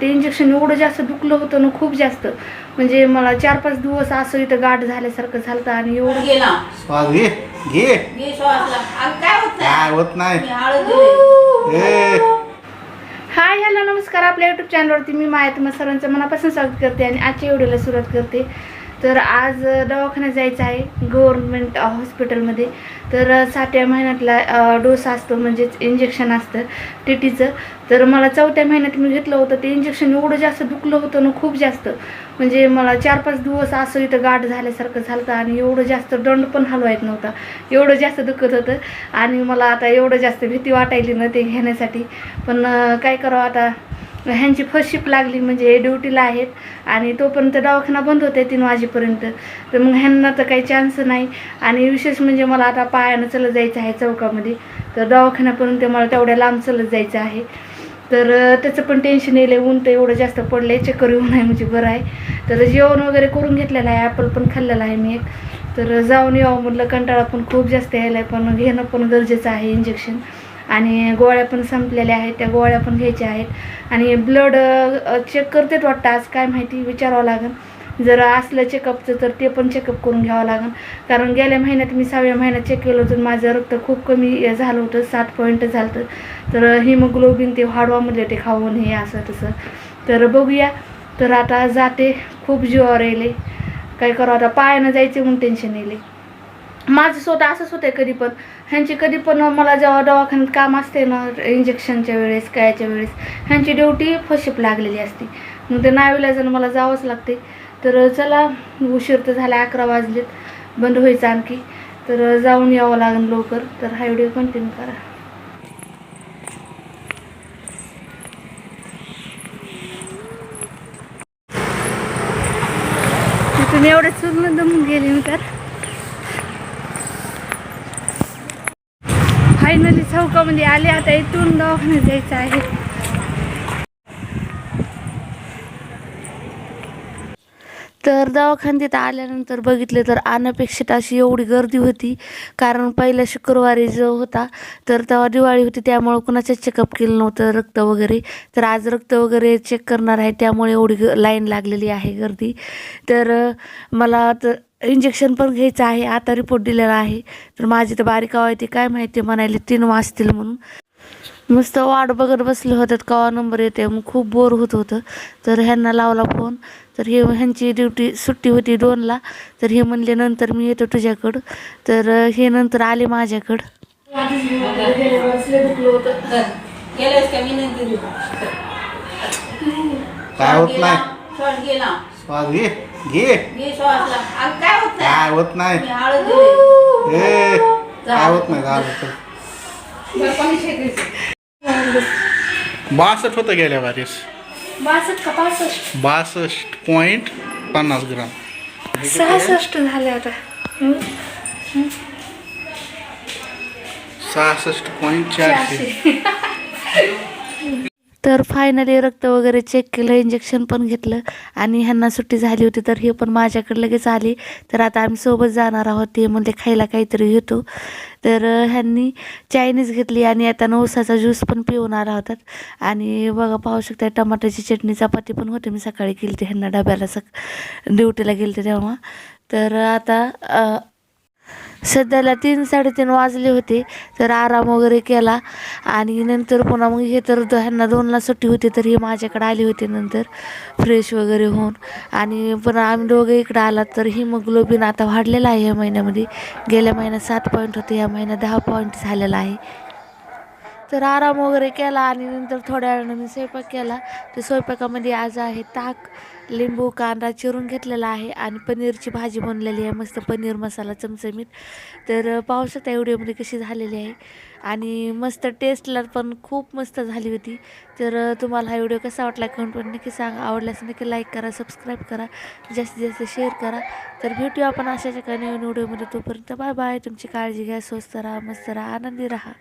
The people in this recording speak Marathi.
ते इंजेक्शन एवढं जास्त दुखलं होतं ना खूप जास्त. म्हणजे मला चार पाच दिवस असं इथं गाठ झाल्यासारखं झालं आणि एवढं घे ना. श्वास घे. घे. घे श्वासला. अगं काय होत नाही? काय होत नाही? मी हळद दिली. ए. हाय हॅलो नमस्कार. आपल्या यूट्यूब चॅनलवरती मी माया तुम्हाला सर्वांचं मनापासून स्वागत करते आणि आजच्या व्हिडिओला सुरुवात करते. तर आज दवाखान्यात जायचं आहे गव्हर्नमेंट हॉस्पिटलमध्ये तर सातव्या महिन्यातला डोस असतो म्हणजेच इंजेक्शन असतं टी टीचं तर मला चौथ्या महिन्यात मी घेतलं होतं ते इंजेक्शन एवढं जास्त दुखलं होतं ना खूप जास्त. म्हणजे मला चार पाच दिवस असं इथं गाठ झाल्यासारखं झालं होतं आणि एवढं जास्त दंड पण हलवायत नव्हता. एवढं जास्त दुखत होतं आणि मला आता एवढं जास्त भीती वाटायली ना ते घेण्यासाठी. पण काय करावं आता? ह्यांची फर्स्ट शिफ्ट लागली म्हणजे ड्युटीला आहेत. आणि तोपर्यंत दवाखाना बंद होते तीन वाजेपर्यंत. तर मग ह्यांना तर काही चान्स नाही. आणि विशेष म्हणजे मला आता पायानं चलत जायचं आहे चौकामध्ये. तर दवाखान्यापर्यंत मला तेवढ्या लांब चलत जायचं आहे. तर त्याचं पण टेन्शन येईल ऊन तर एवढं जास्त पडलं आहे चक्कर येऊन आहे म्हणजे बरं आहे. तर जेवण वगैरे करून घेतलेलं आहे. ॲपल पण खाल्लेला आहे मी एक. तर जाऊन यावं म्हटलं कंटाळा पण खूप जास्त यायला आहे पण घेणं पण गरजेचं आहे इंजेक्शन आणि गोळ्या पण संपलेल्या आहेत त्या गोळ्या पण घ्यायच्या आहेत. आणि ब्लड चेक करतेच वाटतं आज काय माहिती विचारावं लागेल. जर असलं चेकअपचं तर ते पण चेकअप करून घ्यावं लागेल. कारण गेल्या महिन्यात मी सहाव्या महिन्यात चेक केलं होतं माझं रक्त खूप कमी झालं होतं सात पॉईंट झालं होतं. तर हिमोग्लोबिन ते वाढवा ते खाऊ नये असं तसं. तर बघूया. तर आता जाते खूप जीवावर येईल. काय करावं आता पायानं जायचं म्हणून टेन्शन येईल. माझं स्वतः असंच होतं कधी पण. ह्यांची कधी पण मला जेव्हा दवाखान्यात काम असते ना इंजेक्शनच्या वेळेस कायच्या वेळेस ह्यांची ड्युटी फशिप लागलेली असते. मग ते नाविलाजानं मला जावंच लागते तर चला उशीर तर झाला अकरा वाजलेत. बंद व्हायचं आणखी. तर जाऊन यावं लागेल लवकर. तर हा व्हिडिओ कंटिन्यू करा. तिथून एवढं चुकलं दमून गेली मी तर. फायनली चौकामध्ये आले. आता इथून दवाखान्यात जायचं आहे. तर दवाखान्यात आल्यानंतर बघितले तर अनपेक्षित अशी एवढी गर्दी होती. कारण पहिल्या शुक्रवारी जो होता तर तेव्हा दिवाळी होती त्यामुळे कुणाचंच चेकअप केलं नव्हतं रक्त वगैरे. तर आज रक्त वगैरे चेक करणार आहे त्यामुळे एवढी ग लाईन लागलेली आहे गर्दी. तर मला तर इंजेक्शन पण घ्यायचं आहे आता रिपोर्ट दिलेला आहे. तर माझी तर बारीक आहे ती काय माहिती म्हणाले तीन वाजतील म्हणून. मस्त वाट बघत बसले होतात कवा नंबर येते मग खूप बोर होत होतं. तर ह्यांना लावला फोन तर हे ह्यांची ड्युटी सुट्टी होती दोनला. तर हे म्हणले नंतर मी येतो तुझ्याकडं. तर हे नंतर आले माझ्याकडं? काय होत श्वास घे नाही होत नाही. काय होत नाही काय होत झालं बासष्ट होतं गेल्या वारीस. बासष्ट पॉईंट पन्नास ग्राम. सहासष्ट झाले आता. हम्म. सहासष्ट पॉईंट चारशे. तर फायनली रक्त वगैरे चेक केलं इंजेक्शन पण घेतलं आणि ह्यांना सुट्टी झाली होती तर हे पण माझ्याकडे लगेच आली. तर आता आम्ही सोबत जाणार आहोत ते म्हणजे खायला काहीतरी घेतो. तर ह्यांनी चायनीज घेतली आणि आता नवसाचा ज्यूस पण पिऊन आला होता. आणि बघा पाहू शकता टमाट्याची चटणी चपाती पण होते. मी सकाळी केली होती ह्यांना डब्याला सक ड्युटीला गेलते तेव्हा. तर आता सध्याला तीन साडेतीन वाजले होते तर आराम वगैरे केला. आणि नंतर पुन्हा मग हे तर द- ह्यांना दोनला सुट्टी होती तर हे माझ्याकडे आले होते नंतर फ्रेश वगैरे होऊन. आणि पुन्हा आम्ही दोघं इकडं आला तर हिमोग्लोबिन आता वाढलेला आहे या महिन्यामध्ये. गेल्या महिन्यात सात पॉईंट होते या महिन्यात दहा पॉईंट झालेला आहे. तर आराम वगैरे केला आणि नंतर थोड्या वेळानं मी स्वयंपाक केला. तर स्वयंपाकामध्ये आज आहे ताक लिंबू कांदा चिरून घेतलेला आहे आणि पनीरची भाजी बनलेली आहे मस्त पनीर मसाला चमचमीत. तर पावसात पाहू व्हिडिओमध्ये कशी झालेली आहे. आणि मस्त टेस्टला पण खूप मस्त झाली होती. तर तुम्हाला हा व्हिडिओ कसा वाटला कमेंट पण नक्की सांगा. आवडल्यास नक्की लाईक करा सबस्क्राईब करा जास्तीत जास्त शेअर करा. तर भेटूया आपण अशाच एका नवीन व्हिडिओमध्ये. तोपर्यंत बाय बाय तुमची काळजी घ्या स्वस्त राहा मस्त राहा आनंदी राहा.